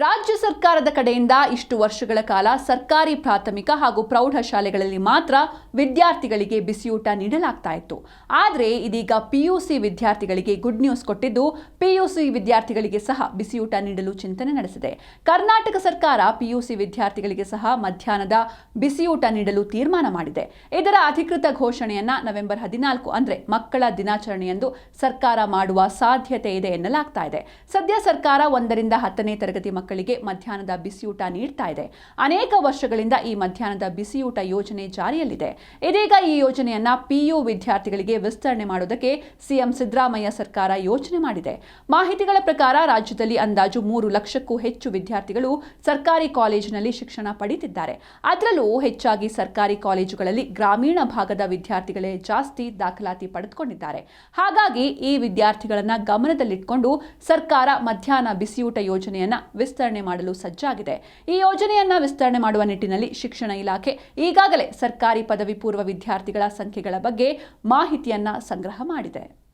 ರಾಜ್ಯ ಸರ್ಕಾರದ ಕಡೆಯಿಂದ ಇಷ್ಟು ವರ್ಷಗಳ ಕಾಲ ಸರ್ಕಾರಿ ಪ್ರಾಥಮಿಕ ಹಾಗೂ ಪ್ರೌಢಶಾಲೆಗಳಲ್ಲಿ ಮಾತ್ರ ವಿದ್ಯಾರ್ಥಿಗಳಿಗೆ ಬಿಸಿಯೂಟ ನೀಡಲಾಗ್ತಾ ಇತ್ತು. ಆದರೆ ಇದೀಗ ಪಿಯುಸಿ ವಿದ್ಯಾರ್ಥಿಗಳಿಗೆ ಗುಡ್ ನ್ಯೂಸ್ ಕೊಟ್ಟಿದ್ದು ಪಿಯುಸಿ ವಿದ್ಯಾರ್ಥಿಗಳಿಗೆ ಸಹ ಬಿಸಿಯೂಟ ನೀಡಲು ಚಿಂತನೆ ನಡೆಸಿದೆ. ಕರ್ನಾಟಕ ಸರ್ಕಾರ ಪಿಯುಸಿ ವಿದ್ಯಾರ್ಥಿಗಳಿಗೆ ಸಹ ಮಧ್ಯಾಹ್ನದ ಬಿಸಿಯೂಟ ನೀಡಲು ತೀರ್ಮಾನ ಮಾಡಿದೆ. ಇದರ ಅಧಿಕೃತ ಘೋಷಣೆಯನ್ನ ನವೆಂಬರ್ ಹದಿನಾಲ್ಕು ಅಂದ್ರೆ ಮಕ್ಕಳ ದಿನಾಚರಣೆಯಂದು ಸರ್ಕಾರ ಮಾಡುವ ಸಾಧ್ಯತೆ ಇದೆ ಎನ್ನಲಾಗ್ತಾ ಇದೆ. ಸದ್ಯ ಸರ್ಕಾರ ಒಂದರಿಂದ ಹತ್ತನೇ ತರಗತಿ ಮಕ್ಕಳಿಗೆ ಮಧ್ಯಾಹ್ನದ ಬಿಸಿಯೂಟ ನೀಡ್ತಾ ಇದೆ. ಅನೇಕ ವರ್ಷಗಳಿಂದ ಈ ಮಧ್ಯಾಹ್ನದ ಬಿಸಿಯೂಟ ಯೋಜನೆ ಜಾರಿಯಲ್ಲಿದೆ. ಇದೀಗ ಈ ಯೋಜನೆಯನ್ನ ಪಿಯು ವಿದ್ಯಾರ್ಥಿಗಳಿಗೆ ವಿಸ್ತರಣೆ ಮಾಡುವುದಕ್ಕೆ ಸಿಎಂ ಸಿದ್ದರಾಮಯ್ಯ ಸರ್ಕಾರ ಯೋಜನೆ ಮಾಡಿದೆ. ಮಾಹಿತಿಗಳ ಪ್ರಕಾರ ರಾಜ್ಯದಲ್ಲಿ ಅಂದಾಜು ಮೂರು ಲಕ್ಷಕ್ಕೂ ಹೆಚ್ಚು ವಿದ್ಯಾರ್ಥಿಗಳು ಸರ್ಕಾರಿ ಕಾಲೇಜಿನಲ್ಲಿ ಶಿಕ್ಷಣ ಪಡೆಯುತ್ತಿದ್ದಾರೆ ಅದರಲ್ಲೂ ಹೆಚ್ಚಾಗಿ ಸರ್ಕಾರಿ ಕಾಲೇಜುಗಳಲ್ಲಿ ಗ್ರಾಮೀಣ ಭಾಗದ ವಿದ್ಯಾರ್ಥಿಗಳೇ ಜಾಸ್ತಿ ದಾಖಲಾತಿ ಪಡೆದುಕೊಂಡಿದ್ದಾರೆ. ಹಾಗಾಗಿ ಈ ವಿದ್ಯಾರ್ಥಿಗಳನ್ನ ಗಮನದಲ್ಲಿಟ್ಟುಕೊಂಡು ಸರ್ಕಾರ ಮಧ್ಯಾಹ್ನ ಬಿಸಿಯೂಟ ಯೋಜನೆಯನ್ನ ವಿಸ್ತರಣೆ ಮಾಡಲು ಸಜ್ಜಾಗಿದೆ. ಈ ಯೋಜನೆಯನ್ನ ವಿಸ್ತರಣೆ ಮಾಡುವ ನಿಟ್ಟಿನಲ್ಲಿ ಶಿಕ್ಷಣ ಇಲಾಖೆ ಈಗಾಗಲೇ ಸರ್ಕಾರಿ ಪದವಿ ಪೂರ್ವ ವಿದ್ಯಾರ್ಥಿಗಳ ಸಂಖ್ಯೆಗಳ ಬಗ್ಗೆ ಮಾಹಿತಿಯನ್ನ ಸಂಗ್ರಹ ಮಾಡಿದೆ.